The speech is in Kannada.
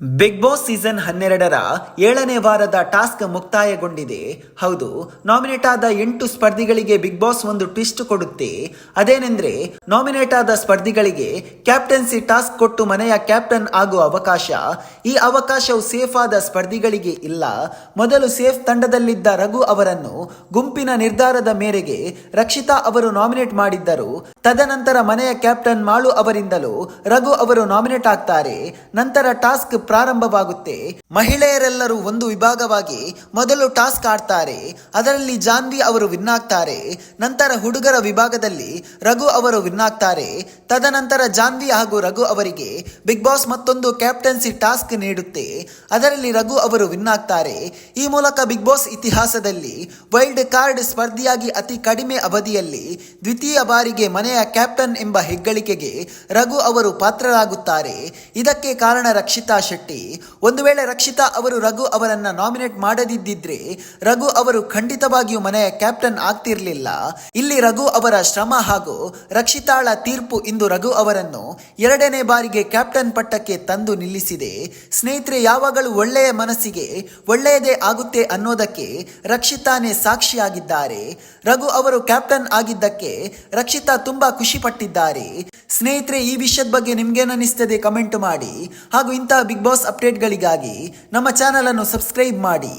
ಬಿಗ್ ಬಾಸ್ ಸೀಸನ್ ಹನ್ನೆರಡರ ಏಳನೇ ವಾರದ ಟಾಸ್ಕ್ ಮುಕ್ತಾಯಗೊಂಡಿದೆ. ಹೌದು ನಾಮಿನೇಟ್ ಆದ ಎಂಟು ಸ್ಪರ್ಧಿಗಳಿಗೆ ಬಿಗ್ ಬಾಸ್ ಒಂದು ಟ್ವಿಸ್ಟ್ ಕೊಡುತ್ತೆ. ಅದೇನೆಂದ್ರೆ ನಾಮಿನೇಟ್ ಆದ ಸ್ಪರ್ಧಿಗಳಿಗೆ ಕ್ಯಾಪ್ಟನ್ಸಿ ಟಾಸ್ಕ್ ಕೊಟ್ಟು ಮನೆಯ ಕ್ಯಾಪ್ಟನ್ ಆಗುವ ಅವಕಾಶ. ಈ ಅವಕಾಶವು ಸೇಫ್ ಆದ ಸ್ಪರ್ಧಿಗಳಿಗೆ ಇಲ್ಲ. ಮೊದಲು ಸೇಫ್ ತಂಡದಲ್ಲಿದ್ದ ರಘು ಅವರನ್ನು ಗುಂಪಿನ ನಿರ್ಧಾರದ ಮೇರೆಗೆ ರಕ್ಷಿತಾ ಅವರು ನಾಮಿನೇಟ್ ಮಾಡಿದ್ದರು. ತದನಂತರ ಮನೆಯ ಕ್ಯಾಪ್ಟನ್ ಮಾಳು ಅವರಿಂದಲೂ ರಘು ಅವರು ನಾಮಿನೇಟ್ ಆಗ್ತಾರೆ. ನಂತರ ಟಾಸ್ಕ್ ಪ್ರಾರಂಭವಾಗುತ್ತೆ. ಮಹಿಳೆಯರೆಲ್ಲರೂ ಒಂದು ವಿಭಾಗವಾಗಿ ಮೊದಲು ಟಾಸ್ಕ್ ಆಡ್ತಾರೆ. ಅದರಲ್ಲಿ ಜಾನ್ವಿ ಅವರು ವಿನ್ ಆಗ್ತಾರೆ. ನಂತರ ಹುಡುಗರ ವಿಭಾಗದಲ್ಲಿ ರಘು ಅವರು ವಿನ್ ಆಗ್ತಾರೆ. ತದನಂತರ ಜಾನ್ವಿ ಹಾಗೂ ರಘು ಅವರಿಗೆ ಬಿಗ್ ಬಾಸ್ ಮತ್ತೊಂದು ಕ್ಯಾಪ್ಟನ್ಸಿ ಟಾಸ್ಕ್ ನೀಡುತ್ತೆ. ಅದರಲ್ಲಿ ರಘು ಅವರು ವಿನ್ ಆಗ್ತಾರೆ. ಈ ಮೂಲಕ ಬಿಗ್ ಬಾಸ್ ಇತಿಹಾಸದಲ್ಲಿ ವೈಲ್ಡ್ ಕಾರ್ಡ್ ಸ್ಪರ್ಧಿಯಾಗಿ ಅತಿ ಕಡಿಮೆ ಅವಧಿಯಲ್ಲಿ ದ್ವಿತೀಯ ಬಾರಿಗೆ ಮನೆಯ ಕ್ಯಾಪ್ಟನ್ ಎಂಬ ಹೆಗ್ಗಳಿಕೆಗೆ ರಘು ಅವರು ಪಾತ್ರರಾಗುತ್ತಾರೆ. ಇದಕ್ಕೆ ಕಾರಣ ರಕ್ಷಿತಾ ಒಂದು ವೇಳೆ ರಕ್ಷಿತಾ ಅವರು ರಘು ಅವರನ್ನ ನಾಮಿನೇಟ್ ಮಾಡದಿದ್ದಿದ್ರೆ, ರಘು ಅವರು ಖಂಡಿತವಾಗಿಯೂ ಮನೆಯ ಕ್ಯಾಪ್ಟನ್ ಆಗ್ತಿರ್ಲಿಲ್ಲ. ಇಲ್ಲಿ ರಘು ಅವರ ಶ್ರಮ ಹಾಗೂ ರಕ್ಷಿತಾಳ ತೀರ್ಪು ಇಂದು ರಘು ಅವರನ್ನು ಎರಡನೇ ಬಾರಿಗೆ ಕ್ಯಾಪ್ಟನ್ ಪಟ್ಟಕ್ಕೆ ತಂದು ನಿಲ್ಲಿಸಿದೆ. ಸ್ನೇಹಿತರೆ, ಯಾವಾಗಲೂ ಒಳ್ಳೆಯ ಮನಸ್ಸಿಗೆ ಒಳ್ಳೆಯದೇ ಆಗುತ್ತೆ ಅನ್ನೋದಕ್ಕೆ ರಕ್ಷಿತಾನೇ ಸಾಕ್ಷಿಯಾಗಿದ್ದಾರೆ. ರಘು ಅವರು ಕ್ಯಾಪ್ಟನ್ ಆಗಿದ್ದಕ್ಕೆ ರಕ್ಷಿತಾ ತುಂಬಾ ಖುಷಿ ಪಟ್ಟಿದ್ದಾರೆ ಸ್ನೇಹಿತರೆ, ಈ ವಿಷಯದ ಬಗ್ಗೆ ನಿಮ್ಗೇನಿಸ್ತದೆ ಕಮೆಂಟ್ ಮಾಡಿ. ಹಾಗೂ ಇಂತಹ ಬಿಗ್ ಬಾಸ್ ಅಪ್ಡೇಟ್ಗಳಿಗಾಗಿ ನಮ್ಮ ಚಾನಲನ್ನು ಸಬ್ಸ್ಕ್ರೈಬ್ ಮಾಡಿ.